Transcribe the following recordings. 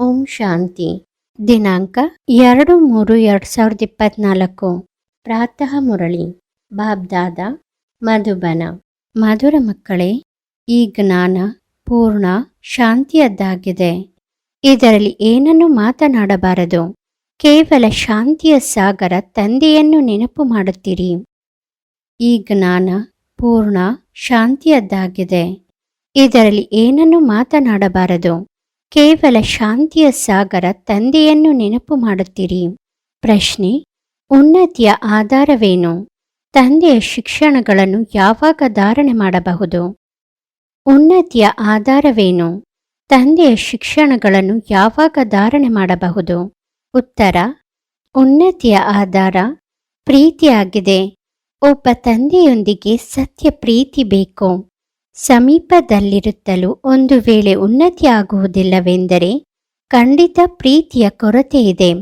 ಓಂ ಶಾಂತಿ. ದಿನಾಂಕ ಎರಡು ಮೂರು ಎರಡು ಸಾವಿರದ ಇಪ್ಪತ್ನಾಲ್ಕು. ಪ್ರಾತಃ ಮುರಳಿ. ಬಾಬ್ದಾದ, ಮಧುಬನ. ಮಧುರ ಮಕ್ಕಳೇ, ಈ ಜ್ಞಾನ, ಪೂರ್ಣ, ಶಾಂತಿಯದ್ದಾಗಿದೆ. ಇದರಲ್ಲಿ ಏನನ್ನು ಮಾತನಾಡಬಾರದು. ಕೇವಲ ಶಾಂತಿಯ ಸಾಗರ ತಂದೆಯನ್ನು ನೆನಪು ಮಾಡುತ್ತೀರಿ. ಈ ಜ್ಞಾನ, ಪೂರ್ಣ, ಶಾಂತಿಯದ್ದಾಗಿದೆ. ಇದರಲ್ಲಿ ಏನನ್ನು ಮಾತನಾಡಬಾರದು. ಕೇವಲ ಶಾಂತಿಯ ಸಾಗರ ತಂದೆಯನ್ನು ನೆನಪು ಮಾಡುತ್ತೀರಿ. ಪ್ರಶ್ನೆ, ಉನ್ನತಿಯ ಆಧಾರವೇನು? ತಂದೆಯ ಶಿಕ್ಷಣಗಳನ್ನು ಯಾವಾಗ ಧಾರಣೆ ಮಾಡಬಹುದು? ಉನ್ನತಿಯ ಆಧಾರವೇನು? ತಂದೆಯ ಶಿಕ್ಷಣಗಳನ್ನು ಯಾವಾಗ ಧಾರಣೆ ಮಾಡಬಹುದು? ಉತ್ತರ, ಉನ್ನತಿಯ ಆಧಾರ ಪ್ರೀತಿಯಾಗಿದೆ. ಒಬ್ಬ ತಂದೆಯೊಂದಿಗೆ ಸತ್ಯ ಪ್ರೀತಿ ಬೇಕು. ಸಮೀಪದಲ್ಲಿರುತ್ತಲೂ ಒಂದು ವೇಳೆ ಉನ್ನತಿಯಾಗುವುದಿಲ್ಲವೆಂದರೆ ಖಂಡಿತ ಪ್ರೀತಿಯ ಕೊರತೆ ಇದೆ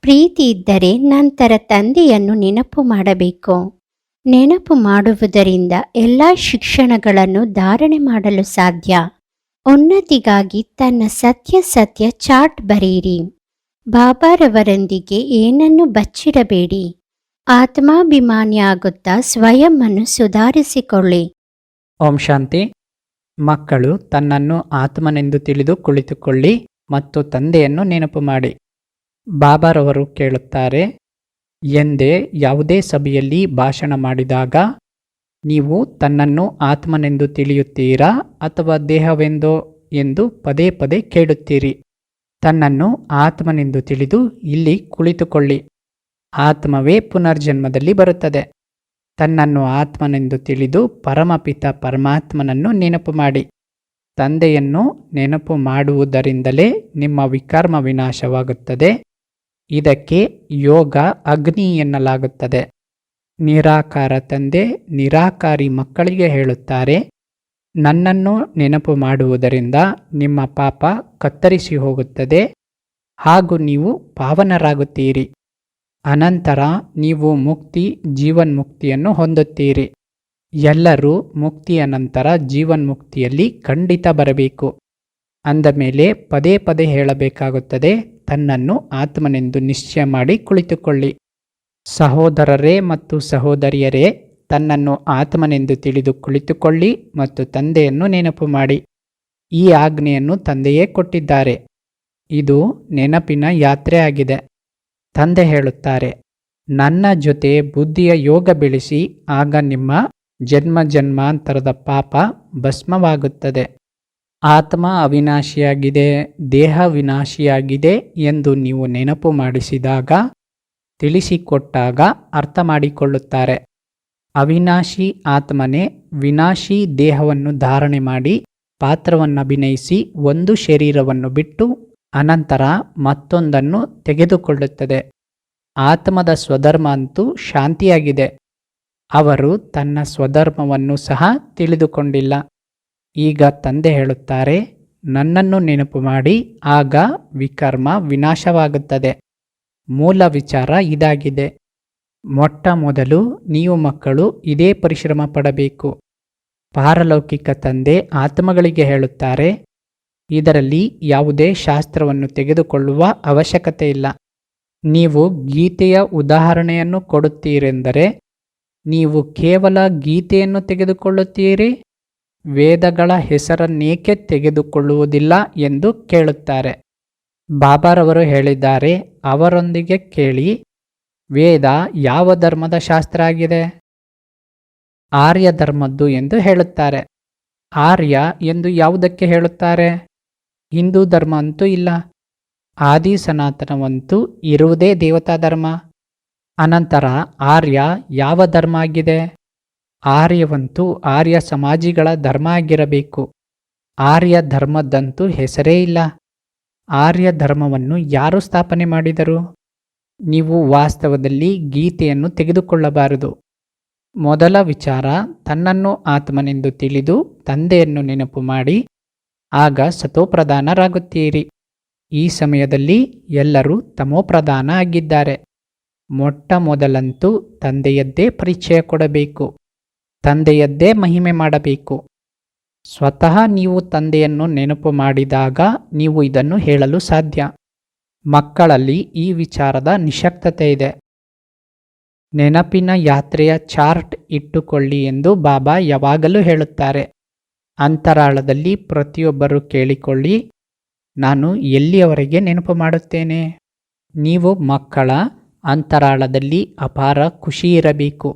ಪ್ರೀತಿ ಇದ್ದರೆ ನಂತರ ತಂದೆಯನ್ನು ನೆನಪು ಮಾಡಬೇಕು. ನೆನಪು ಮಾಡುವುದರಿಂದ ಎಲ್ಲ ಶಿಕ್ಷಣಗಳನ್ನು ಧಾರಣೆ ಮಾಡಲು ಸಾಧ್ಯ. ಉನ್ನತಿಗಾಗಿ ತನ್ನ ಸತ್ಯ ಸತ್ಯ ಚಾಟ್ ಬರೆಯಿರಿ. ಬಾಬಾರವರೊಂದಿಗೆ ಏನನ್ನು ಬಚ್ಚಿಡಬೇಡಿ. ಆತ್ಮಾಭಿಮಾನಿಯಾಗುತ್ತಾ ಸ್ವಯಂವನ್ನು ಸುಧಾರಿಸಿಕೊಳ್ಳಿ. ಓಂ ಶಾಂತಿ. ಮಕ್ಕಳು, ತನ್ನನ್ನು ಆತ್ಮನೆಂದು ತಿಳಿದು ಕುಳಿತುಕೊಳ್ಳಿ ಮತ್ತು ತಂದೆಯನ್ನು ನೆನಪು ಮಾಡಿ. ಬಾಬಾರವರು ಕೇಳುತ್ತಾರೆ, ಎಂದೇ ಯಾವುದೇ ಸಭೆಯಲ್ಲಿ ಭಾಷಣ ಮಾಡಿದಾಗ, ನೀವು ತನ್ನನ್ನು ಆತ್ಮನೆಂದು ತಿಳಿಯುತ್ತೀರಾ ಅಥವಾ ದೇಹವೆಂದೋ ಎಂದು ಪದೇ ಪದೇ ಕೇಳುತ್ತೀರಿ. ತನ್ನನ್ನು ಆತ್ಮನೆಂದು ತಿಳಿದು ಇಲ್ಲಿ ಕುಳಿತುಕೊಳ್ಳಿ. ಆತ್ಮವೇ ಪುನರ್ಜನ್ಮದಲ್ಲಿ ಬರುತ್ತದೆ. ತನ್ನನ್ನು ಆತ್ಮನೆಂದು ತಿಳಿದು ಪರಮಪಿತ ಪರಮಾತ್ಮನನ್ನು ನೆನಪು ಮಾಡಿ. ತಂದೆಯನ್ನು ನೆನಪು ಮಾಡುವುದರಿಂದಲೇ ನಿಮ್ಮ ವಿಕರ್ಮ ವಿನಾಶವಾಗುತ್ತದೆ. ಇದಕ್ಕೆ ಯೋಗ ಅಗ್ನಿ ಎನ್ನಲಾಗುತ್ತದೆ. ನಿರಾಕಾರ ತಂದೆ ನಿರಾಕಾರಿ ಮಕ್ಕಳಿಗೆ ಹೇಳುತ್ತಾರೆ, ನನ್ನನ್ನು ನೆನಪು ಮಾಡುವುದರಿಂದ ನಿಮ್ಮ ಪಾಪ ಕತ್ತರಿಸಿ ಹೋಗುತ್ತದೆ ಹಾಗೂ ನೀವು ಪಾವನರಾಗುತ್ತೀರಿ. ಅನಂತರ ನೀವು ಮುಕ್ತಿ ಜೀವನ್ಮುಕ್ತಿಯನ್ನು ಹೊಂದುತ್ತೀರಿ. ಎಲ್ಲರೂ ಮುಕ್ತಿಯ ನಂತರ ಜೀವನ್ಮುಕ್ತಿಯಲ್ಲಿ ಖಂಡಿತ ಬರಬೇಕು. ಅಂದ ಮೇಲೆ ಪದೇ ಪದೇ ಹೇಳಬೇಕಾಗುತ್ತದೆ, ತನ್ನನ್ನು ಆತ್ಮನೆಂದು ನಿಶ್ಚಯ ಮಾಡಿ ಕುಳಿತುಕೊಳ್ಳಿ. ಸಹೋದರರೇ ಮತ್ತು ಸಹೋದರಿಯರೇ, ತನ್ನನ್ನು ಆತ್ಮನೆಂದು ತಿಳಿದು ಕುಳಿತುಕೊಳ್ಳಿ ಮತ್ತು ತಂದೆಯನ್ನು ನೆನಪು ಮಾಡಿ. ಈ ಆಜ್ಞೆಯನ್ನು ತಂದೆಯೇ ಕೊಟ್ಟಿದ್ದಾರೆ. ಇದು ನೆನಪಿನ ಯಾತ್ರೆ ಆಗಿದೆ ತಂದೆ ಹೇಳುತ್ತಾರೆ, ನನ್ನ ಜೊತೆ ಬುದ್ಧಿಯ ಯೋಗ ಬೆಳೆಸಿ, ಆಗ ನಿಮ್ಮ ಜನ್ಮ ಜನ್ಮಾಂತರದ ಪಾಪ ಭಸ್ಮವಾಗುತ್ತದೆ. ಆತ್ಮ ಅವಿನಾಶಿಯಾಗಿದೆ, ದೇಹ ವಿನಾಶಿಯಾಗಿದೆ ಎಂದು ನೀವು ನೆನಪು ಮಾಡಿಸಿದಾಗ, ತಿಳಿಸಿಕೊಟ್ಟಾಗ ಅರ್ಥ ಮಾಡಿಕೊಳ್ಳುತ್ತಾರೆ ಅವಿನಾಶಿ ಆತ್ಮನೇ ವಿನಾಶಿ ದೇಹವನ್ನು ಧಾರಣೆ ಮಾಡಿ ಪಾತ್ರವನ್ನು ಅಭಿನಯಿಸಿ ಒಂದು ಶರೀರವನ್ನು ಬಿಟ್ಟು ಅನಂತರ ಮತ್ತೊಂದನ್ನು ತೆಗೆದುಕೊಳ್ಳುತ್ತದೆ. ಆತ್ಮದ ಸ್ವಧರ್ಮ ಅಂತೂ ಶಾಂತಿಯಾಗಿದೆ. ಅವರು ತನ್ನ ಸ್ವಧರ್ಮವನ್ನು ಸಹ ತಿಳಿದುಕೊಂಡಿಲ್ಲ. ಈಗ ತಂದೆ ಹೇಳುತ್ತಾರೆ, ನನ್ನನ್ನು ನೆನಪು ಮಾಡಿ, ಆಗ ವಿಕರ್ಮ ವಿನಾಶವಾಗುತ್ತದೆ. ಮೂಲ ವಿಚಾರ ಇದಾಗಿದೆ. ಮೊಟ್ಟ ಮೊದಲು ನೀವು ಮಕ್ಕಳು ಇದೇ ಪರಿಶ್ರಮ ಪಡಬೇಕು. ಪಾರಲೌಕಿಕ ತಂದೆ ಆತ್ಮಗಳಿಗೆ ಹೇಳುತ್ತಾರೆ ಇದರಲ್ಲಿ ಯಾವುದೇ ಶಾಸ್ತ್ರವನ್ನು ತೆಗೆದುಕೊಳ್ಳುವ ಅವಶ್ಯಕತೆ ಇಲ್ಲ ನೀವು ಗೀತೆಯ ಉದಾಹರಣೆಯನ್ನು ಕೊಡುತ್ತೀರೆಂದರೆ, ನೀವು ಕೇವಲ ಗೀತೆಯನ್ನು ತೆಗೆದುಕೊಳ್ಳುತ್ತೀರಿ, ವೇದಗಳ ಹೆಸರನ್ನೇಕೆ ತೆಗೆದುಕೊಳ್ಳುವುದಿಲ್ಲ ಎಂದು ಕೇಳುತ್ತಾರೆ. ಬಾಬಾರವರು ಹೇಳಿದ್ದಾರೆ, ಅವರೊಂದಿಗೆ ಕೇಳಿ, ವೇದ ಯಾವ ಧರ್ಮದ ಶಾಸ್ತ್ರ ಆಗಿದೆ? ಆರ್ಯ ಧರ್ಮದ್ದು ಎಂದು ಹೇಳುತ್ತಾರೆ. ಆರ್ಯ ಎಂದು ಯಾವುದಕ್ಕೆ ಹೇಳುತ್ತಾರೆ? ಹಿಂದೂ ಧರ್ಮ ಅಂತೂ ಇಲ್ಲ. ಆದಿ ಸನಾತನವಂತೂ ಇರುವುದೇ ದೇವತಾ ಧರ್ಮ. ಅನಂತರ ಆರ್ಯ ಯಾವ ಧರ್ಮ ಆಗಿದೆ? ಆರ್ಯವಂತೂ ಆರ್ಯ ಸಮಾಜಿಗಳ ಧರ್ಮ ಆಗಿರಬೇಕು. ಆರ್ಯ ಧರ್ಮದಂತೂ ಹೆಸರೇ ಇಲ್ಲ. ಆರ್ಯ ಧರ್ಮವನ್ನು ಯಾರು ಸ್ಥಾಪನೆ ಮಾಡಿದರು? ನೀವು ವಾಸ್ತವದಲ್ಲಿ ಗೀತೆಯನ್ನು ತೆಗೆದುಕೊಳ್ಳಬಾರದು. ಮೊದಲ ವಿಚಾರ ತನ್ನನ್ನು ಆತ್ಮನೆಂದು ತಿಳಿದು ತಂದೆಯನ್ನು ನೆನಪು ಮಾಡಿ ಆಗ ಸತೋಪ್ರಧಾನರಾಗುತ್ತೀರಿ. ಈ ಸಮಯದಲ್ಲಿ ಎಲ್ಲರೂ ತಮೋಪ್ರಧಾನ ಆಗಿದ್ದಾರೆ. ಮೊಟ್ಟ ಮೊದಲಂತೂ ತಂದೆಯದ್ದೇ ಪರಿಚಯ ಕೊಡಬೇಕು. ತಂದೆಯದ್ದೇ ಮಹಿಮೆ ಮಾಡಬೇಕು. ಸ್ವತಃ ನೀವು ತಂದೆಯನ್ನು ನೆನಪು ಮಾಡಿದಾಗ ನೀವು ಇದನ್ನು ಹೇಳಲು ಸಾಧ್ಯ. ಮಕ್ಕಳಲ್ಲಿ ಈ ವಿಚಾರದ ನಿಶಕ್ತತೆ ಇದೆ. ನೆನಪಿನ ಯಾತ್ರೆಯ ಚಾರ್ಟ್ ಇಟ್ಟುಕೊಳ್ಳಿ ಎಂದು ಬಾಬಾ ಯಾವಾಗಲೂ ಹೇಳುತ್ತಾರೆ. ಅಂತರಾಳದಲ್ಲಿ ಪ್ರತಿಯೊಬ್ಬರು ಕೇಳಿಕೊಳ್ಳಿ, ನಾನು ಎಲ್ಲಿಯವರೆಗೆ ನೆನಪು ಮಾಡುತ್ತೇನೆ? ನೀವು ಮಕ್ಕಳ ಅಂತರಾಳದಲ್ಲಿ ಅಪಾರ ಖುಷಿ ಇರಬೇಕು.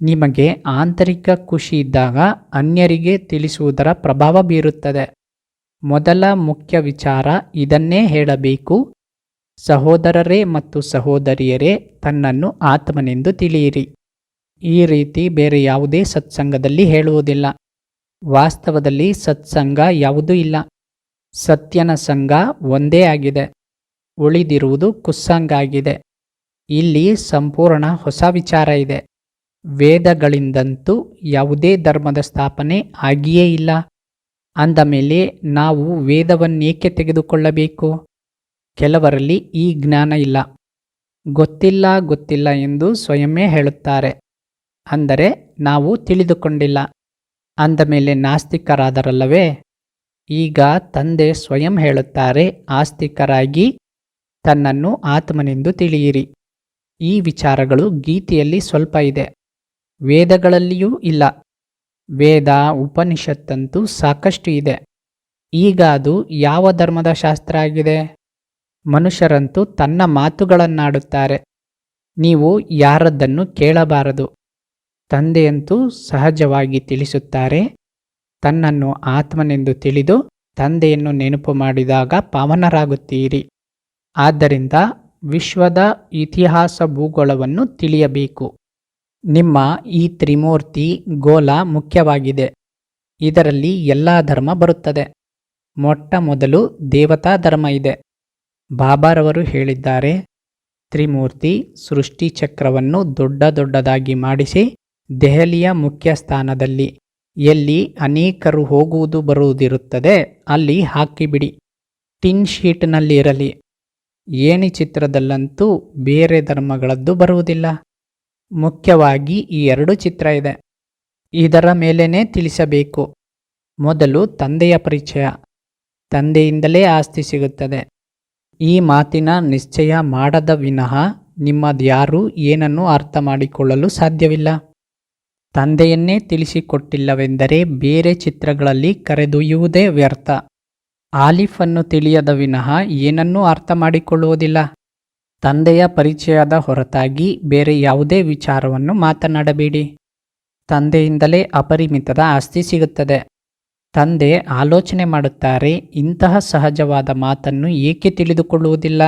ನಿಮಗೆ ಆಂತರಿಕ ಖುಷಿ ಇದ್ದಾಗ ಅನ್ಯರಿಗೆ ತಿಳಿಸುವುದರ ಪ್ರಭಾವ ಬೀರುತ್ತದೆ. ಮೊದಲ ಮುಖ್ಯ ವಿಚಾರ ಇದನ್ನೇ ಹೇಳಬೇಕು. ಸಹೋದರರೇ ಮತ್ತು ಸಹೋದರಿಯರೇ, ತನ್ನನ್ನು ಆತ್ಮನೆಂದು ತಿಳಿಯಿರಿ. ಈ ರೀತಿ ಬೇರೆ ಯಾವುದೇ ಸತ್ಸಂಗದಲ್ಲಿ ಹೇಳುವುದಿಲ್ಲ. ವಾಸ್ತವದಲ್ಲಿ ಸತ್ಸಂಗ ಯಾವುದೂ ಇಲ್ಲ. ಸತ್ಯನ ಸಂಘ ಒಂದೇ ಆಗಿದೆ. ಉಳಿದಿರುವುದು ಕುಸ್ಸಂಗ ಆಗಿದೆ. ಇಲ್ಲಿ ಸಂಪೂರ್ಣ ಹೊಸ ವಿಚಾರ ಇದೆ. ವೇದಗಳಿಂದಂತೂ ಯಾವುದೇ ಧರ್ಮದ ಸ್ಥಾಪನೆ ಆಗಿಯೇ ಇಲ್ಲ. ಅಂದ ಮೇಲೆ ನಾವು ವೇದವನ್ನೇಕೆ ತೆಗೆದುಕೊಳ್ಳಬೇಕು? ಕೆಲವರಲ್ಲಿ ಈ ಜ್ಞಾನ ಇಲ್ಲ. ಗೊತ್ತಿಲ್ಲ ಗೊತ್ತಿಲ್ಲ ಎಂದು ಸ್ವಯಮೇ ಹೇಳುತ್ತಾರೆ. ಅಂದರೆ ನಾವು ತಿಳಿದುಕೊಂಡಿಲ್ಲ. ಅಂದ ಮೇಲೆ ನಾಸ್ತಿಕರಾದರಲ್ಲವೇ? ಈಗ ತಂದೆ ಸ್ವಯಂ ಹೇಳುತ್ತಾರೆ, ಆಸ್ತಿಕರಾಗಿ ತನ್ನನ್ನು ಆತ್ಮನೆಂದು ತಿಳಿಯಿರಿ. ಈ ವಿಚಾರಗಳು ಗೀತೆಯಲ್ಲಿ ಸ್ವಲ್ಪ ಇದೆ. ವೇದಗಳಲ್ಲಿಯೂ ಇಲ್ಲ. ವೇದ ಉಪನಿಷತ್ತಂತೂ ಸಾಕಷ್ಟು ಇದೆ. ಈಗ ಅದು ಯಾವ ಧರ್ಮದ ಶಾಸ್ತ್ರ ಆಗಿದೆ? ಮನುಷ್ಯರಂತೂ ತನ್ನ ಮಾತುಗಳನ್ನಾಡುತ್ತಾರೆ. ನೀವು ಯಾರದ್ದನ್ನು ಕೇಳಬಾರದು. ತಂದೆಯಂತೂ ಸಹಜವಾಗಿ ತಿಳಿಸುತ್ತಾರೆ. ತನ್ನನ್ನು ಆತ್ಮನೆಂದು ತಿಳಿದು ತಂದೆಯನ್ನು ನೆನಪು ಮಾಡಿದಾಗ ಪಾವನರಾಗುತ್ತೀರಿ. ಆದ್ದರಿಂದ ವಿಶ್ವದ ಇತಿಹಾಸ ಭೂಗೋಳವನ್ನು ತಿಳಿಯಬೇಕು. ನಿಮ್ಮ ಈ ತ್ರಿಮೂರ್ತಿ ಗೋಲ ಮುಖ್ಯವಾಗಿದೆ. ಇದರಲ್ಲಿ ಎಲ್ಲ ಧರ್ಮ ಬರುತ್ತದೆ. ಮೊಟ್ಟ ಮೊದಲು ದೇವತಾ ಧರ್ಮ ಇದೆ. ಬಾಬಾರವರು ಹೇಳಿದ್ದಾರೆ, ತ್ರಿಮೂರ್ತಿ ಸೃಷ್ಟಿ ಚಕ್ರವನ್ನು ದೊಡ್ಡ ದೊಡ್ಡದಾಗಿ ಮಾಡಿಸಿ ದೆಹಲಿಯ ಮುಖ್ಯ ಸ್ಥಾನದಲ್ಲಿ ಎಲ್ಲಿ ಅನೇಕರು ಹೋಗುವುದು ಬರುವುದಿರುತ್ತದೆ, ಅಲ್ಲಿ ಹಾಕಿಬಿಡಿ. ಟಿನ್ ಶೀಟ್ನಲ್ಲಿರಲಿ. ಏಣಿ ಚಿತ್ರದಲ್ಲಂತೂ ಬೇರೆ ಧರ್ಮಗಳದ್ದು ಬರುವುದಿಲ್ಲ. ಮುಖ್ಯವಾಗಿ ಈ ಎರಡು ಚಿತ್ರ ಇದೆ. ಇದರ ಮೇಲೇನೆ ತಿಳಿಸಬೇಕು. ಮೊದಲು ತಂದೆಯ ಪರಿಚಯ. ತಂದೆಯಿಂದಲೇ ಆಸ್ತಿ ಸಿಗುತ್ತದೆ. ಈ ಮಾತಿನ ನಿಶ್ಚಯ ಮಾಡದ ವಿನಃ ನಿಮ್ಮದ್ಯಾರೂ ಏನನ್ನೂ ಅರ್ಥ ಮಾಡಿಕೊಳ್ಳಲು ಸಾಧ್ಯವಿಲ್ಲ. ತಂದೆಯನ್ನೇ ತಿಳಿಸಿಕೊಟ್ಟಿಲ್ಲವೆಂದರೆ ಬೇರೆ ಚಿತ್ರಗಳಲ್ಲಿ ಕರೆದೊಯ್ಯುವುದೇ ವ್ಯರ್ಥ. ಆಲಿಫನ್ನು ತಿಳಿಯದ ವಿನಃ ಏನನ್ನೂ ಅರ್ಥ ಮಾಡಿಕೊಳ್ಳುವುದಿಲ್ಲ ತಂದೆಯ ಪರಿಚಯದ ಹೊರತಾಗಿ ಬೇರೆ ಯಾವುದೇ ವಿಚಾರವನ್ನು ಮಾತನಾಡಬೇಡಿ. ತಂದೆಯಿಂದಲೇ ಅಪರಿಮಿತದ ಆಸ್ತಿ ಸಿಗುತ್ತದೆ. ತಂದೆ ಆಲೋಚನೆ ಮಾಡುತ್ತಾರೆ, ಇಂತಹ ಸಹಜವಾದ ಮಾತನ್ನು ಏಕೆ ತಿಳಿದುಕೊಳ್ಳುವುದಿಲ್ಲ?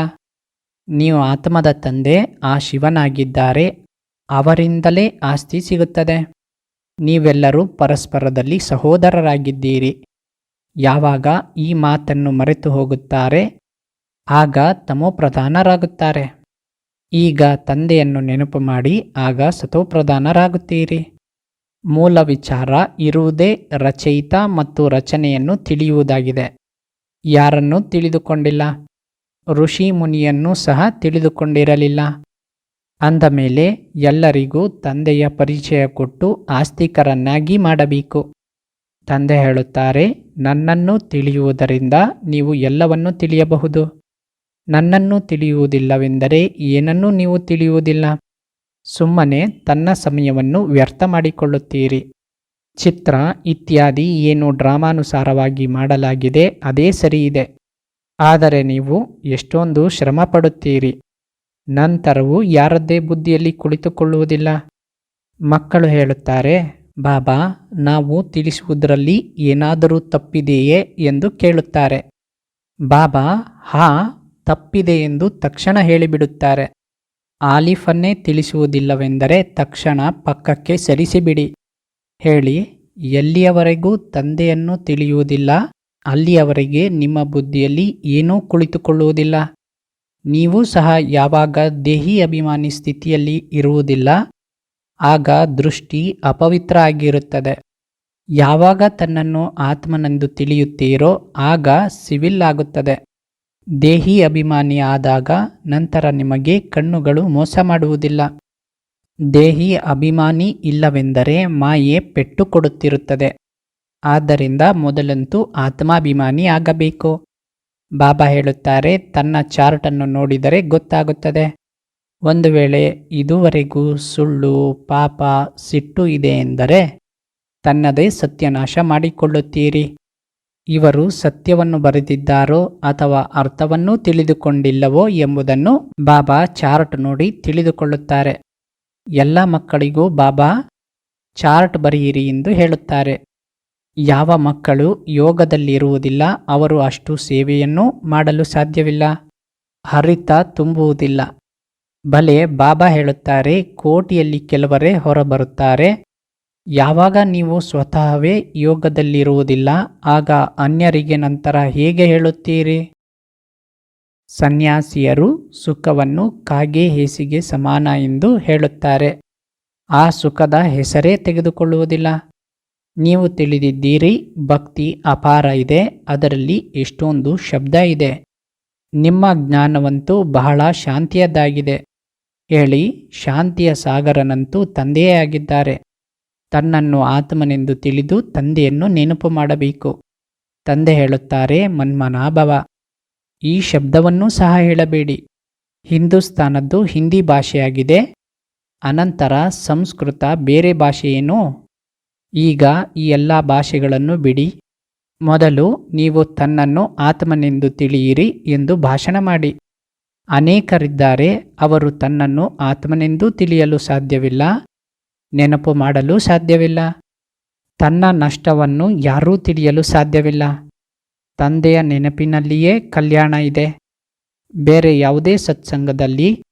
ನೀವು ಆತ್ಮದ ತಂದೆ, ಆ ಶಿವನಾಗಿದ್ದಾರೆ ಅವರಿಂದಲೇ ಆಸ್ತಿ ಸಿಗುತ್ತದೆ. ನೀವೆಲ್ಲರೂ ಪರಸ್ಪರದಲ್ಲಿ ಸಹೋದರರಾಗಿದ್ದೀರಿ. ಯಾವಾಗ ಈ ಮಾತನ್ನು ಮರೆತು ಹೋಗುತ್ತಾರೆ, ಆಗ ತಮೋಪ್ರಧಾನರಾಗುತ್ತಾರೆ ಈಗ ತಂದೆಯನ್ನು ನೆನಪು ಮಾಡಿ, ಆಗ ಸತೋಪ್ರಧಾನರಾಗುತ್ತೀರಿ. ಮೂಲ ವಿಚಾರ ಇರುವುದೇ ರಚಯಿತ ಮತ್ತು ರಚನೆಯನ್ನು ತಿಳಿಯುವುದಾಗಿದೆ. ಯಾರನ್ನೂ ತಿಳಿದುಕೊಂಡಿಲ್ಲ, ಋಷಿ ಮುನಿಯನ್ನು ಸಹ ತಿಳಿದುಕೊಂಡಿರಲಿಲ್ಲ. ಅಂದ ಮೇಲೆ ಎಲ್ಲರಿಗೂ ತಂದೆಯ ಪರಿಚಯ ಕೊಟ್ಟು ಆಸ್ತಿಕರನ್ನಾಗಿ ಮಾಡಬೇಕು. ತಂದೆ ಹೇಳುತ್ತಾರೆ, ನನ್ನನ್ನು ತಿಳಿಯುವುದರಿಂದ ನೀವು ಎಲ್ಲವನ್ನೂ ತಿಳಿಯಬಹುದು. ನನ್ನನ್ನು ತಿಳಿಯುವುದಿಲ್ಲವೆಂದರೆ ಏನನ್ನೂ ನೀವು ತಿಳಿಯುವುದಿಲ್ಲ. ಸುಮ್ಮನೆ ತನ್ನ ಸಮಯವನ್ನು ವ್ಯರ್ಥ ಮಾಡಿಕೊಳ್ಳುತ್ತೀರಿ. ಚಿತ್ರ ಇತ್ಯಾದಿ ಏನು ಡ್ರಾಮಾನುಸಾರವಾಗಿ ಮಾಡಲಾಗಿದೆ ಅದೇ ಸರಿಯಿದೆ. ಆದರೆ ನೀವು ಎಷ್ಟೊಂದು ಶ್ರಮ ಪಡುತ್ತೀರಿ ನಂತರವೂ ಯಾರದ್ದೇ ಬುದ್ಧಿಯಲ್ಲಿ ಕುಳಿತುಕೊಳ್ಳುವುದಿಲ್ಲ. ಮಕ್ಕಳು ಹೇಳುತ್ತಾರೆ, ಬಾಬಾ, ನಾವು ತಿಳಿಸುವುದರಲ್ಲಿ ಏನಾದರೂ ತಪ್ಪಿದೆಯೇ? ಎಂದು ಕೇಳುತ್ತಾರೆ. ಬಾಬಾ, ಹಾ, ತಪ್ಪಿದೆ ಎಂದು ತಕ್ಷಣ ಹೇಳಿಬಿಡುತ್ತಾರೆ. ಆಲಿಫನ್ನೇ ತಿಳಿಸುವುದಿಲ್ಲವೆಂದರೆ ತಕ್ಷಣ ಪಕ್ಕಕ್ಕೆ ಸರಿಸಿಬಿಡಿ. ಹೇಳಿ, ಎಲ್ಲಿಯವರೆಗೂ ತಂದೆಯನ್ನು ತಿಳಿಯುವುದಿಲ್ಲ? ಅಲ್ಲಿಯವರೆಗೆ ನಿಮ್ಮ ಬುದ್ಧಿಯಲ್ಲಿ ಏನೂ ಕುಳಿತುಕೊಳ್ಳುವುದಿಲ್ಲ. ನೀವು ಸಹ ಯಾವಾಗ ದೇಹಿ ಅಭಿಮಾನಿ ಸ್ಥಿತಿಯಲ್ಲಿ ಇರುವುದಿಲ್ಲ, ಆಗ ದೃಷ್ಟಿ ಅಪವಿತ್ರ ಆಗಿರುತ್ತದೆ. ಯಾವಾಗ ತನ್ನನ್ನು ಆತ್ಮನೆಂದು ತಿಳಿಯುತ್ತೀರೋ, ಆಗ ಸಿವಿಲ್ ಆಗುತ್ತದೆ. ದೇಹಿ ಅಭಿಮಾನಿ ಆದಾಗ ನಂತರ ನಿಮಗೆ ಕಣ್ಣುಗಳು ಮೋಸ ಮಾಡುವುದಿಲ್ಲ. ದೇಹಿ ಅಭಿಮಾನಿ ಇಲ್ಲವೆಂದರೆ ಮಾಯೆ ಪೆಟ್ಟು ಕೊಡುತ್ತಿರುತ್ತದೆ. ಆದ್ದರಿಂದ ಮೊದಲಂತೂ ಆತ್ಮಾಭಿಮಾನಿ ಆಗಬೇಕು. ಬಾಬಾ ಹೇಳುತ್ತಾರೆ, ತನ್ನ ಚಾರ್ಟನ್ನು ನೋಡಿದರೆ ಗೊತ್ತಾಗುತ್ತದೆ. ಒಂದು ವೇಳೆ ಇದುವರೆಗೂ ಸುಳ್ಳು, ಪಾಪ, ಸಿಟ್ಟು ಇದೆ ಎಂದರೆ ತನ್ನದೇ ಸತ್ಯನಾಶ ಮಾಡಿಕೊಳ್ಳುತ್ತೀರಿ. ಇವರು ಸತ್ಯವನ್ನು ಬರೆದಿದ್ದಾರೋ ಅಥವಾ ಅರ್ಥವನ್ನೂ ತಿಳಿದುಕೊಂಡಿಲ್ಲವೋ ಎಂಬುದನ್ನು ಬಾಬಾ ಚಾರ್ಟ್ ನೋಡಿ ತಿಳಿದುಕೊಳ್ಳುತ್ತಾರೆ. ಎಲ್ಲ ಮಕ್ಕಳಿಗೂ ಬಾಬಾ ಚಾರ್ಟ್ ಬರೆಯಿರಿ ಎಂದು ಹೇಳುತ್ತಾರೆ. ಯಾವ ಮಕ್ಕಳು ಯೋಗದಲ್ಲಿರುವುದಿಲ್ಲ, ಅವರು ಅಷ್ಟು ಸೇವೆಯನ್ನು ಮಾಡಲು ಸಾಧ್ಯವಿಲ್ಲ. ಹರಿತ ತುಂಬುವುದಿಲ್ಲ. ಬಲೆ ಬಾಬಾ ಹೇಳುತ್ತಾರೆ, ಕೋಟಿಯಲ್ಲಿ ಕೆಲವರೇ ಹೊರಬರುತ್ತಾರೆ. ಯಾವಾಗ ನೀವು ಸ್ವತಃವೇ ಯೋಗದಲ್ಲಿರುವುದಿಲ್ಲ, ಆಗ ಅನ್ಯರಿಗೆ ನಂತರ ಹೇಗೆ ಹೇಳುತ್ತೀರಿ? ಸನ್ಯಾಸಿಯರು ಸುಖವನ್ನು ಕಾಗೆ ಹೇಸಿಗೆ ಸಮಾನ ಎಂದು ಹೇಳುತ್ತಾರೆ. ಆ ಸುಖದ ಹೆಸರೇ ತೆಗೆದುಕೊಳ್ಳುವುದಿಲ್ಲ. ನೀವು ತಿಳಿದಿದ್ದೀರಿ, ಭಕ್ತಿ ಅಪಾರ ಇದೆ, ಅದರಲ್ಲಿ ಎಷ್ಟೊಂದು ಶಬ್ದ ಇದೆ. ನಿಮ್ಮ ಜ್ಞಾನವಂತೂ ಬಹಳ ಶಾಂತಿಯದ್ದಾಗಿದೆ. ಹೇಳಿ, ಶಾಂತಿಯ ಸಾಗರನಂತೂ ತಂದೆಯೇ ಆಗಿದ್ದಾರೆ. ತನ್ನನ್ನು ಆತ್ಮನೆಂದು ತಿಳಿದು ತಂದೆಯನ್ನು ನೆನಪು ಮಾಡಬೇಕು. ತಂದೆ ಹೇಳುತ್ತಾರೆ, ಮನ್ಮನಾಭವ. ಈ ಶಬ್ದವನ್ನೂ ಸಹ ಹೇಳಬೇಡಿ. ಹಿಂದೂಸ್ತಾನದ್ದು ಹಿಂದಿ ಭಾಷೆಯಾಗಿದೆ. ಅನಂತರ ಸಂಸ್ಕೃತ ಬೇರೆ ಭಾಷೆಯೇನೋ? ಈಗ ಈ ಎಲ್ಲ ಭಾಷೆಗಳನ್ನು ಬಿಡಿ. ಮೊದಲು ನೀವು ತನ್ನನ್ನು ಆತ್ಮನೆಂದು ತಿಳಿಯಿರಿ ಎಂದು ಭಾಷಣ ಮಾಡಿ. ಅನೇಕರಿದ್ದಾರೆ, ಅವರು ತನ್ನನ್ನು ಆತ್ಮನೆಂದೂ ತಿಳಿಯಲು ಸಾಧ್ಯವಿಲ್ಲ, ನೆನಪು ಮಾಡಲು ಸಾಧ್ಯವಿಲ್ಲ. ತನ್ನ ನಷ್ಟವನ್ನು ಯಾರೂ ತಿಳಿಯಲು ಸಾಧ್ಯವಿಲ್ಲ. ತಂದೆಯ ನೆನಪಿನಲ್ಲಿಯೇ ಕಲ್ಯಾಣ ಇದೆ. ಬೇರೆ ಯಾವುದೇ ಸತ್ಸಂಗದಲ್ಲಿ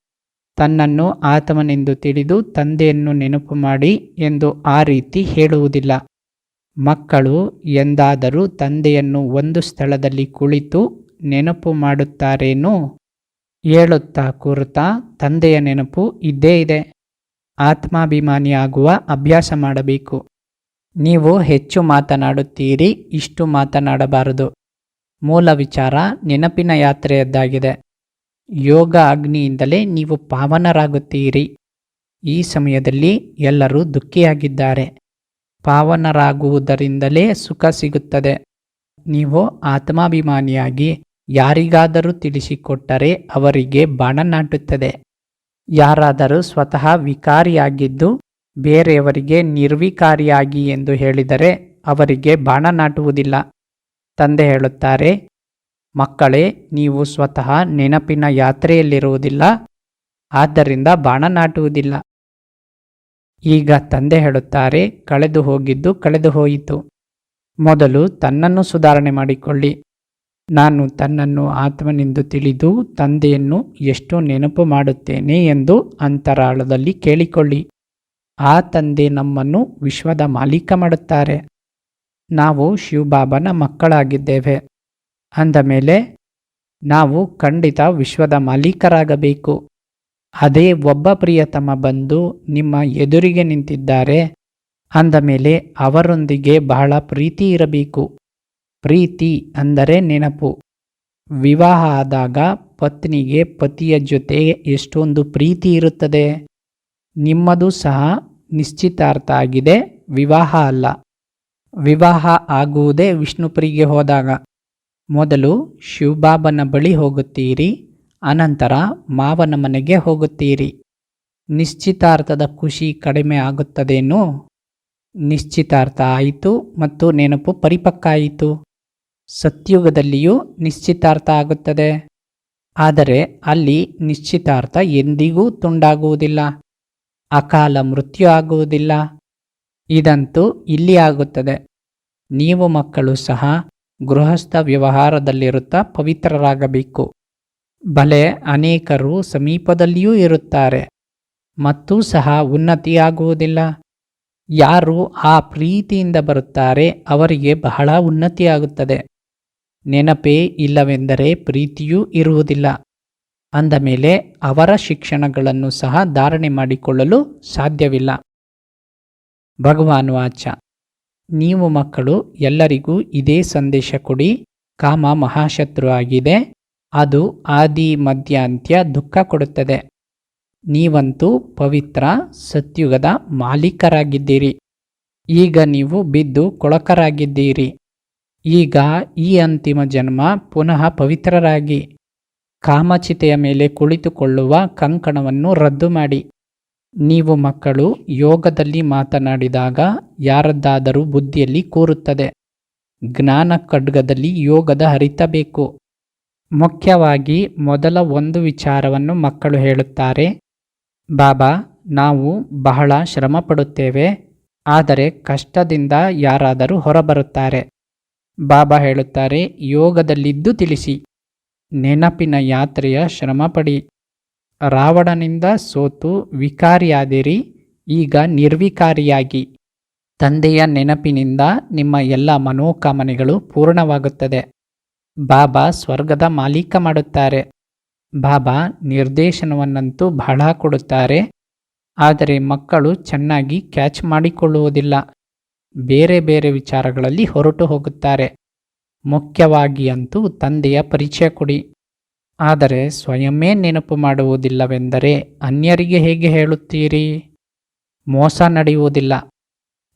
ತನ್ನನ್ನು ಆತಮನೆಂದು ತಿಳಿದು ತಂದೆಯನ್ನು ನೆನಪು ಮಾಡಿ ಎಂದು ಆ ರೀತಿ ಹೇಳುವುದಿಲ್ಲ. ಮಕ್ಕಳು ಎಂದಾದರೂ ತಂದೆಯನ್ನು ಒಂದು ಸ್ಥಳದಲ್ಲಿ ಕುಳಿತು ನೆನಪು ಮಾಡುತ್ತಾರೇನೋ? ಹೇಳುತ್ತಾ ಕೂರುತ್ತಾ ತಂದೆಯ ನೆನಪು ಇದ್ದೇ ಇದೆ. ಆತ್ಮಾಭಿಮಾನಿಯಾಗುವ ಅಭ್ಯಾಸ ಮಾಡಬೇಕು. ನೀವು ಹೆಚ್ಚು ಮಾತನಾಡುತ್ತೀರಿ, ಇಷ್ಟು ಮಾತನಾಡಬಾರದು. ಮೂಲ ವಿಚಾರ ನೆನಪಿನ ಯಾತ್ರೆಯದ್ದಾಗಿದೆ. ಯೋಗ ಅಗ್ನಿಯಿಂದಲೇ ನೀವು ಪಾವನರಾಗುತ್ತೀರಿ. ಈ ಸಮಯದಲ್ಲಿ ಎಲ್ಲರೂ ದುಃಖಿಯಾಗಿದ್ದಾರೆ. ಪಾವನರಾಗುವುದರಿಂದಲೇ ಸುಖ ಸಿಗುತ್ತದೆ. ನೀವು ಆತ್ಮಾಭಿಮಾನಿಯಾಗಿ ಯಾರಿಗಾದರೂ ತಿಳಿಸಿಕೊಟ್ಟರೆ ಅವರಿಗೆ ಬಾಣ ನಾಟುತ್ತದೆ ಯಾರಾದರೂ ಸ್ವತಃ ವಿಕಾರಿಯಾಗಿದ್ದು ಬೇರೆಯವರಿಗೆ ನಿರ್ವಿಕಾರಿಯಾಗಿ ಎಂದು ಹೇಳಿದರೆ ಅವರಿಗೆ ಬಾಣ ನಾಟುವುದಿಲ್ಲ ತಂದೆ ಹೇಳುತ್ತಾರೆ ಮಕ್ಕಳೇ, ನೀವು ಸ್ವತಃ ನೆನಪಿನ ಯಾತ್ರೆಯಲ್ಲಿರುವುದಿಲ್ಲ, ಆದ್ದರಿಂದ ಬಾಣ ನಾಟುವುದಿಲ್ಲ. ಈಗ ತಂದೆ ಹೇಳುತ್ತಾರೆ, ಕಳೆದು ಹೋಗಿದ್ದು ಕಳೆದು ಹೋಯಿತು. ಮೊದಲು ತನ್ನನ್ನು ಸುಧಾರಣೆ ಮಾಡಿಕೊಳ್ಳಿ. ನಾನು ತನ್ನನ್ನು ಆತ್ಮನೆಂದು ತಿಳಿದು ತಂದೆಯನ್ನು ಎಷ್ಟು ನೆನಪು ಮಾಡುತ್ತೇನೆ ಎಂದು ಅಂತರಾಳದಲ್ಲಿ ಕೇಳಿಕೊಳ್ಳಿ. ಆ ತಂದೆ ನಮ್ಮನ್ನು ವಿಶ್ವದ ಮಾಲೀಕ ಮಾಡುತ್ತಾರೆ. ನಾವು ಶಿವಬಾಬನ ಮಕ್ಕಳಾಗಿದ್ದೇವೆ. ಅಂದ ಮೇಲೆ, ನಾವು ಖಂಡಿತ ವಿಶ್ವದ ಮಾಲೀಕರಾಗಬೇಕು. ಅದೇ ಒಬ್ಬ ಪ್ರಿಯತಮ ಬಂದು ನಿಮ್ಮ ಎದುರಿಗೆ ನಿಂತಿದ್ದಾರೆ. ಅಂದ ಮೇಲೆ, ಅವರೊಂದಿಗೆ ಬಹಳ ಪ್ರೀತಿ ಇರಬೇಕು. ಪ್ರೀತಿ ಅಂದರೆ ನೆನಪು. ವಿವಾಹ ಆದಾಗ ಪತ್ನಿಗೆ ಪತಿಯ ಜೊತೆ ಎಷ್ಟೊಂದು ಪ್ರೀತಿ ಇರುತ್ತದೆ. ನಿಮ್ಮದು ಸಹ ನಿಶ್ಚಿತಾರ್ಥ ಆಗಿದೆ, ವಿವಾಹ ಅಲ್ಲ. ವಿವಾಹ ಆಗುವುದೇ ವಿಷ್ಣುಪುರಿಗೆ ಹೋದಾಗ. ಮೊದಲು ಶಿವಬಾಬನ ಬಳಿ ಹೋಗುತ್ತೀರಿ, ಅನಂತರ ಮಾವನ ಮನೆಗೆ ಹೋಗುತ್ತೀರಿ. ನಿಶ್ಚಿತಾರ್ಥದ ಖುಷಿ ಕಡಿಮೆ ಆಗುತ್ತದೇನೋ? ನಿಶ್ಚಿತಾರ್ಥ ಆಯಿತು ಮತ್ತು ನೆನಪು ಪರಿಪಕ್ವ ಆಯಿತು. ಸತ್ಯುಗದಲ್ಲಿಯೂ ನಿಶ್ಚಿತಾರ್ಥ ಆಗುತ್ತದೆ. ಆದರೆ ಅಲ್ಲಿ ನಿಶ್ಚಿತಾರ್ಥ ಎಂದಿಗೂ ತುಂಡಾಗುವುದಿಲ್ಲ. ಅಕಾಲ ಮೃತ್ಯು ಆಗುವುದಿಲ್ಲ. ಇದಂತೂ ಇಲ್ಲಿ ಆಗುತ್ತದೆ. ನೀವು ಮಕ್ಕಳು ಸಹ ಗೃಹಸ್ಥ ವ್ಯವಹಾರದಲ್ಲಿರುತ್ತಾ ಪವಿತ್ರರಾಗಬೇಕು. ಬಲೆ ಅನೇಕರು ಸಮೀಪದಲ್ಲಿಯೂ ಇರುತ್ತಾರೆ, ಮತ್ತು ಸಹ ಉನ್ನತಿಯಾಗುವುದಿಲ್ಲ. ಯಾರು ಆ ಪ್ರೀತಿಯಿಂದ ಬರುತ್ತಾರೆ, ಅವರಿಗೆ ಬಹಳ ಉನ್ನತಿಯಾಗುತ್ತದೆ. ನೆನಪೇ ಇಲ್ಲವೆಂದರೆ ಪ್ರೀತಿಯೂ ಇರುವುದಿಲ್ಲ. ಅಂದ ಮೇಲೆ ಅವರ ಶಿಕ್ಷಣಗಳನ್ನು ಸಹ ಧಾರಣೆ ಮಾಡಿಕೊಳ್ಳಲು ಸಾಧ್ಯವಿಲ್ಲ. ಭಗವಾನ್ ವಾಚ. ನೀವು ಮಕ್ಕಳು ಎಲ್ಲರಿಗೂ ಇದೇ ಸಂದೇಶ ಕೊಡಿ. ಕಾಮ ಮಹಾಶತ್ರು ಆಗಿದೆ. ಅದು ಆದಿ ಮಧ್ಯಾಂತ್ಯ ದುಃಖ ಕೊಡುತ್ತದೆ. ನೀವಂತೂ ಪವಿತ್ರ ಸತ್ಯುಗದ ಮಾಲೀಕರಾಗಿದ್ದೀರಿ. ಈಗ ನೀವು ಬಿದ್ದು ಕೊಳಕರಾಗಿದ್ದೀರಿ. ಈಗ ಈ ಅಂತಿಮ ಜನ್ಮ ಪುನಃ ಪವಿತ್ರರಾಗಿ. ಕಾಮಚಿತೆಯ ಮೇಲೆ ಕುಳಿತುಕೊಳ್ಳುವ ಕಂಕಣವನ್ನು ರದ್ದು ಮಾಡಿ ನೀವು ಮಕ್ಕಳು ಯೋಗದಲ್ಲಿ ಮಾತನಾಡಿದಾಗ ಯಾರದ್ದಾದರೂ ಬುದ್ಧಿಯಲ್ಲಿ ಕೂರುತ್ತದೆ. ಜ್ಞಾನ ಖಡ್ಗದಲ್ಲಿ ಯೋಗದ ಹರಿತಬೇಕು ಮುಖ್ಯವಾಗಿ ಮೊದಲ ಒಂದು ವಿಚಾರವನ್ನು ಮಕ್ಕಳು ಹೇಳುತ್ತಾರೆ. ಬಾಬಾ, ನಾವು ಬಹಳ ಶ್ರಮ ಪಡುತ್ತೇವೆ ಆದರೆ ಕಷ್ಟದಿಂದ ಯಾರಾದರೂ ಹೊರಬರುತ್ತಾರೆ. ಬಾಬಾ ಹೇಳುತ್ತಾರೆ, ಯೋಗದಲ್ಲಿದ್ದು ತಿಳಿಸಿ. ನೆನಪಿನ ಯಾತ್ರೆಯ ಶ್ರಮ ಪಡಿ ರಾವಣನಿಂದ ಸೋತು ವಿಕಾರಿಯಾದಿರಿ, ಈಗ ನಿರ್ವಿಕಾರಿಯಾಗಿ. ತಂದೆಯ ನೆನಪಿನಿಂದ ನಿಮ್ಮ ಎಲ್ಲ ಮನೋಕಾಮನೆಗಳು ಪೂರ್ಣವಾಗುತ್ತದೆ. ಬಾಬಾ ಸ್ವರ್ಗದ ಮಾಲೀಕ ಮಾಡುತ್ತಾರೆ. ಬಾಬಾ ನಿರ್ದೇಶನವನ್ನಂತೂ ಬಹಳ ಕೊಡುತ್ತಾರೆ. ಆದರೆ ಮಕ್ಕಳು ಚೆನ್ನಾಗಿ ಕ್ಯಾಚ್ ಮಾಡಿಕೊಳ್ಳುವುದಿಲ್ಲ. ಬೇರೆ ಬೇರೆ ವಿಚಾರಗಳಲ್ಲಿ ಹೊರಟು ಹೋಗುತ್ತಾರೆ. ಮುಖ್ಯವಾಗಿ ಅಂತೂ ತಂದೆಯ ಪರಿಚಯ ಕೊಡಿ. ಆದರೆ ಸ್ವಯಮೇ ನೆನಪು ಮಾಡುವುದಿಲ್ಲವೆಂದರೆ ಅನ್ಯರಿಗೆ ಹೇಗೆ ಹೇಳುತ್ತೀರಿ? ಮೋಸ ನಡೆಯುವುದಿಲ್ಲ.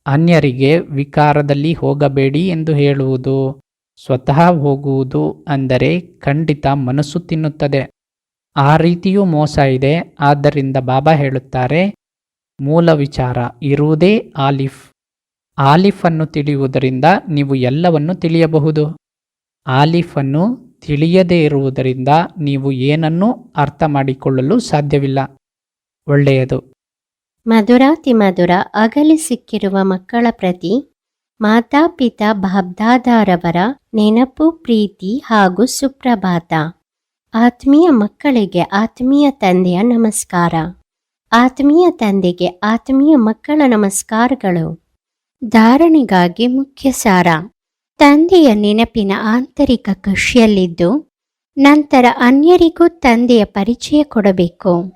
ಅನ್ಯರಿಗೆ ವಿಕಾರದಲ್ಲಿ ಹೋಗಬೇಡಿ ಎಂದು ಹೇಳುವುದು, ಸ್ವತಃ ಹೋಗುವುದು ಅಂದರೆ ಖಂಡಿತ ಮನಸ್ಸು ತಿನ್ನುತ್ತದೆ. ಆ ರೀತಿಯೂ ಮೋಸ ಇದೆ. ಆದ್ದರಿಂದ ಬಾಬಾ ಹೇಳುತ್ತಾರೆ, ಮೂಲ ವಿಚಾರ ಇರುವುದೇ ಆಲಿಫ್. ಆಲಿಫನ್ನು ತಿಳಿಯುವುದರಿಂದ ನೀವು ಎಲ್ಲವನ್ನು ತಿಳಿಯಬಹುದು. ಆಲಿಫನ್ನು ತಿಳಿಯದೇ ಇರುವುದರಿಂದ ನೀವು ಏನನ್ನೂ ಅರ್ಥ ಮಾಡಿಕೊಳ್ಳಲು ಸಾಧ್ಯವಿಲ್ಲ. ಒಳ್ಳೆಯದು. ಮಧುರಾತಿ ಮಧುರ ಅಗಲಿ ಸಿಕ್ಕಿರುವ ಮಕ್ಕಳ ಪ್ರತಿ ಮಾತಾಪಿತ ಭಾಬ್ದಾದಾರವರ ನೆನಪು, ಪ್ರೀತಿ ಹಾಗೂ ಸುಪ್ರಭಾತ. ಆತ್ಮೀಯ ಮಕ್ಕಳಿಗೆ ಆತ್ಮೀಯ ತಂದೆಯ ನಮಸ್ಕಾರ. ಆತ್ಮೀಯ ತಂದೆಗೆ ಆತ್ಮೀಯ ಮಕ್ಕಳ ನಮಸ್ಕಾರಗಳು. ಧಾರಣೆಗಾಗಿ ಮುಖ್ಯ ಸಾರ ತಂದೆಯ ನೆನಪಿನ ಆಂತರಿಕ ಖುಷಿಯಲ್ಲಿದ್ದು ನಂತರ ಅನ್ಯರಿಗೂ ತಂದೆಯ ಪರಿಚಯ ಕೊಡಬೇಕು.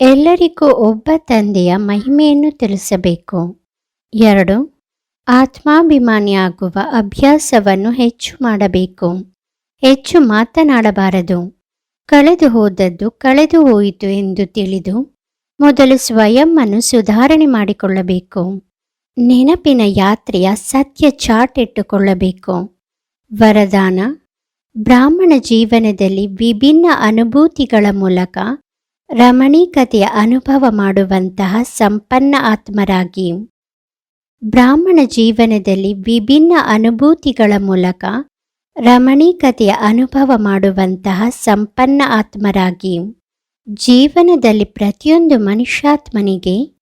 ಎಲ್ಲರಿಗೂ ಒಬ್ಬ ತಂದೆಯ ಮಹಿಮೆಯನ್ನು ತಿಳಿಸಬೇಕು. ಎರಡು ಆತ್ಮಾಭಿಮಾನಿಯಾಗುವ ಅಭ್ಯಾಸವನ್ನು ಹೆಚ್ಚು ಮಾಡಬೇಕು. ಹೆಚ್ಚು ಮಾತನಾಡಬಾರದು. ಕಳೆದು ಹೋದದ್ದು ಕಳೆದು ಹೋಯಿತು ಎಂದು ತಿಳಿದು, ಮೊದಲು ಸ್ವಯಂವನ್ನು ಸುಧಾರಣೆ ಮಾಡಿಕೊಳ್ಳಬೇಕು. ನೆನಪಿನ ಯಾತ್ರೆಯ ಸತ್ಯ ಚಾಟ್ ಇಟ್ಟುಕೊಳ್ಳಬೇಕು. ವರದಾನ, ಬ್ರಾಹ್ಮಣ ಜೀವನದಲ್ಲಿ ವಿಭಿನ್ನ ಅನುಭೂತಿಗಳ ಮೂಲಕ ರಮಣೀಕತೆಯ ಅನುಭವ ಮಾಡುವಂತಹ ಸಂಪನ್ನ ಆತ್ಮರಾಗಿ. ಬ್ರಾಹ್ಮಣ ಜೀವನದಲ್ಲಿ ವಿಭಿನ್ನ ಅನುಭೂತಿಗಳ ಮೂಲಕ ರಮಣೀಕತೆಯ ಅನುಭವ ಮಾಡುವಂತಹ ಸಂಪನ್ನ ಆತ್ಮರಾಗಿ. ಜೀವನದಲ್ಲಿ ಪ್ರತಿಯೊಂದು ಮನುಷ್ಯಾತ್ಮನಿಗೆ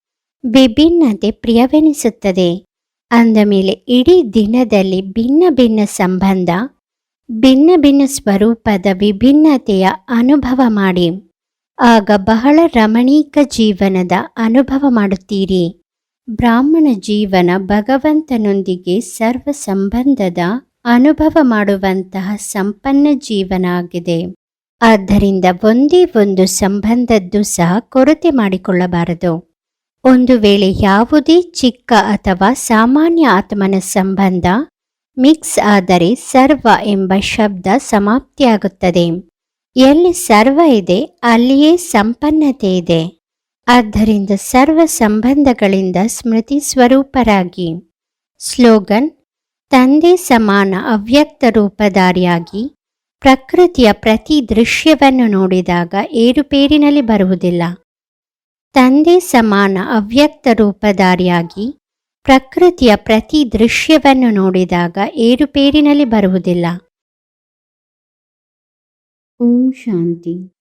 ವಿಭಿನ್ನತೆ ಪ್ರಿಯವೆನಿಸುತ್ತದೆ. ಅಂದ ಮೇಲೆ ಇಡೀ ದಿನದಲ್ಲಿ ಭಿನ್ನ ಭಿನ್ನ ಸಂಬಂಧ, ಭಿನ್ನ ಭಿನ್ನ ಸ್ವರೂಪದ ವಿಭಿನ್ನತೆಯ ಅನುಭವ ಮಾಡಿ. ಆಗ ಬಹಳ ರಮಣೀಕ ಜೀವನದ ಅನುಭವ ಮಾಡುತ್ತೀರಿ. ಬ್ರಾಹ್ಮಣ ಜೀವನ ಭಗವಂತನೊಂದಿಗೆ ಸರ್ವ ಸಂಬಂಧದ ಅನುಭವ ಮಾಡುವಂತಹ ಸಂಪನ್ನ ಜೀವನ ಆಗಿದೆ. ಆದ್ದರಿಂದ ಒಂದೇ ಒಂದು ಸಂಬಂಧದ್ದು ಸಹ ಕೊರತೆ ಮಾಡಿಕೊಳ್ಳಬಾರದು. ಒಂದು ವೇಳೆ ಯಾವುದೇ ಚಿಕ್ಕ ಅಥವಾ ಸಾಮಾನ್ಯ ಆತ್ಮನ ಸಂಬಂಧ ಮಿಕ್ಸ್ ಆದರೆ ಸರ್ವ ಎಂಬ ಶಬ್ದ ಸಮಾಪ್ತಿಯಾಗುತ್ತದೆ. ಎಲ್ಲಿ ಸರ್ವ ಇದೆ, ಅಲ್ಲಿಯೇ ಸಂಪನ್ನತೆ ಇದೆ. ಆದ್ದರಿಂದ ಸರ್ವ ಸಂಬಂಧಗಳಿಂದ ಸ್ಮೃತಿ ಸ್ವರೂಪರಾಗಿ. ಸ್ಲೋಗನ್, ತಂದೆ ಸಮಾನ ಅವ್ಯಕ್ತ ರೂಪಧಾರಿಯಾಗಿ, ಪ್ರಕೃತಿಯ ಪ್ರತಿ ದೃಶ್ಯವನ್ನು ನೋಡಿದಾಗ ಏರುಪೇರಿನಲ್ಲಿ ಬರುವುದಿಲ್ಲ. ತಂದೆ ಸಮಾನ ಅವ್ಯಕ್ತ ರೂಪಧಾರಿಯಾಗಿ ಪ್ರಕೃತಿಯ ಪ್ರತಿ ದೃಶ್ಯವನ್ನು ನೋಡಿದಾಗ ಏರುಪೇರಿನಲ್ಲಿ ಬರುವುದಿಲ್ಲ. ಓಂ ಶಾಂತಿ.